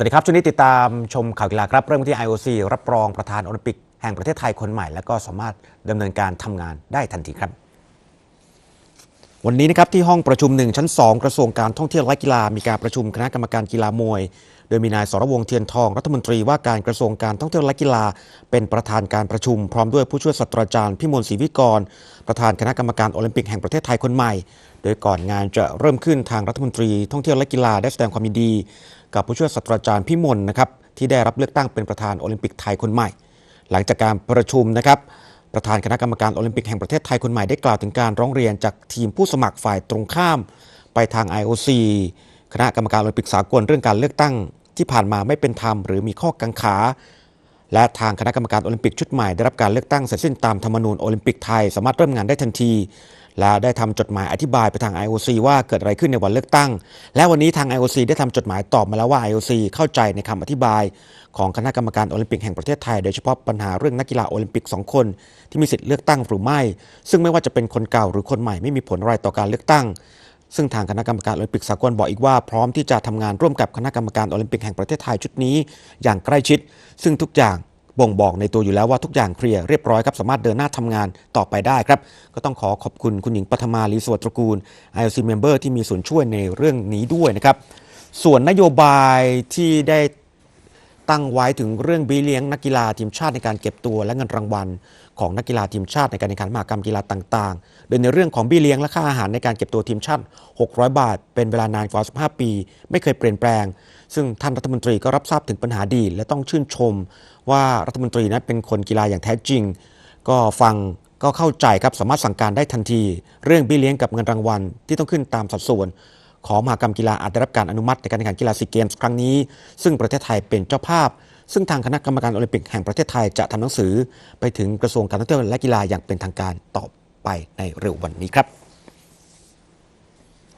วัสดีครับ ช่วงนี้ติดตามชมข่าวกีฬาครับ เริ่มที่ IOC รับรองประธานโอลิมปิกแห่งประเทศไทยคนใหม่ และก็สามารถดำเนินการทำงานได้ทันทีครับวันนี้นะครับที่ห้องประชุมหนึ่งชั้น 2 กระทรวงการท่องเที่ยวและกีฬามีการประชุมคณะกรรมการกีฬามวย โดยมีนายสรวงเทียนทองรัฐมนตรีว่าการกระทรวงการท่องเที่ยวและกีฬา เป็นประธานการประชุม พร้อมด้วยผู้ช่วยศาสตราจารย์พิมลศรีวิกร ประธานคณะกรรมการโอลิมปิกแห่งประเทศไทยคนใหม่ โดยก่อนงานจะเริ่มขึ้นทางรัฐมนตรีท่องเที่ยวและกีฬาได้แสดงความยินดี กับผู้ช่วยศาสตราจารย์พิมลนะครับที่ได้รับเลือกตั้งเป็นประธานโอลิมปิกไทยคนใหม่ หลังจากการประชุมนะครับประธานคณะกรรมการโอลิมปิกแห่งประเทศไทยคนใหม่ได้กล่าวถึงการร้องเรียนจากทีมผู้สมัครฝ่ายตรงข้าม ไปทาง IOC คณะกรรมการโอลิมปิกสากลเรื่องการเลือกตั้ง ที่ผ่านมาไม่เป็นธรรมหรือมีข้อกังขา และทางคณะกรรมการโอลิมปิกชุดใหม่ได้รับการเลือกตั้งเสร็จสิ้นตามธรรมนูญโอลิมปิกไทยสามารถเริ่มงานได้ทันที และได้ทำจดหมายอธิบายไปทาง IOC ว่าเกิดอะไรขึ้นในวันเลือกตั้ง และวันนี้ทาง IOC ได้ทำจดหมายตอบมาแล้วว่า IOC เข้าใจในคำอธิบาย ของคณะกรรมการโอลิมปิกแห่งประเทศไทยโดยเฉพาะปัญหาเรื่องนักกีฬาโอลิมปิกสองคน ที่มีสิทธิ์เลือกตั้งหรือไม่ ซึ่งไม่ว่าจะเป็นคนเก่าหรือคนใหม่ไม่มีผลอะไรต่อการเลือกตั้ง ซึ่งทางคณะกรรมการโอลิมปิกสากลบอกอีกว่าพร้อมที่จะทำงานร่วมกับคณะกรรมการโอลิมปิกแห่งประเทศไทยชุดนี้ อย่างใกล้ชิด ซึ่งทุกอย่างบ่งบอกในตัวอยู่แล้วว่าทุกอย่างเคลียร์เรียบร้อยครับสามารถเดินหน้าทำงานต่อไปได้ครับ ก็ต้องขอขอบคุณคุณหญิงปฐมาลีสวัสดิ์ตระกูล IOC Member ที่มีส่วนช่วยในเรื่องนี้ด้วยนะครับส่วนนโยบายที่ได้ ตั้งไว้ถึงเรื่องบีเลี้ยงนักกีฬาทีมชาติในการเก็บตัวและเงินรางวัล ของนักกีฬาทีมชาติในการแข่งขันมหกรรมกีฬาต่างๆ โดยในเรื่องของบีเลี้ยงและค่าอาหารในการเก็บตัวทีมชาติ 600 บาท เป็นเวลานานกว่า 15 ปี ไม่เคยเปลี่ยนแปลง ซึ่งท่านรัฐมนตรีก็รับทราบถึงปัญหาดี และต้องชื่นชม ว่ารัฐมนตรีนั้นเป็นคนกีฬาอย่างแท้จริง ก็ฟังก็เข้าใจครับสามารถสั่งการได้ทันที เรื่องบี้เลี้ยงกับเงินรางวัลที่ต้องขึ้นตามสัดส่วน ของมหากรรมกีฬาอาจได้รับการอนุมัติในการแข่งขันกีฬาซีเกมส์ครั้งนี้ ซึ่งประเทศไทยเป็นเจ้าภาพ ซึ่งทางคณะกรรมการโอลิมปิกแห่งประเทศไทยจะทำหนังสือ ไปถึงกระทรวงการท่องเที่ยวและกีฬาอย่างเป็นทางการต่อไปในเร็ววันนี้ครับ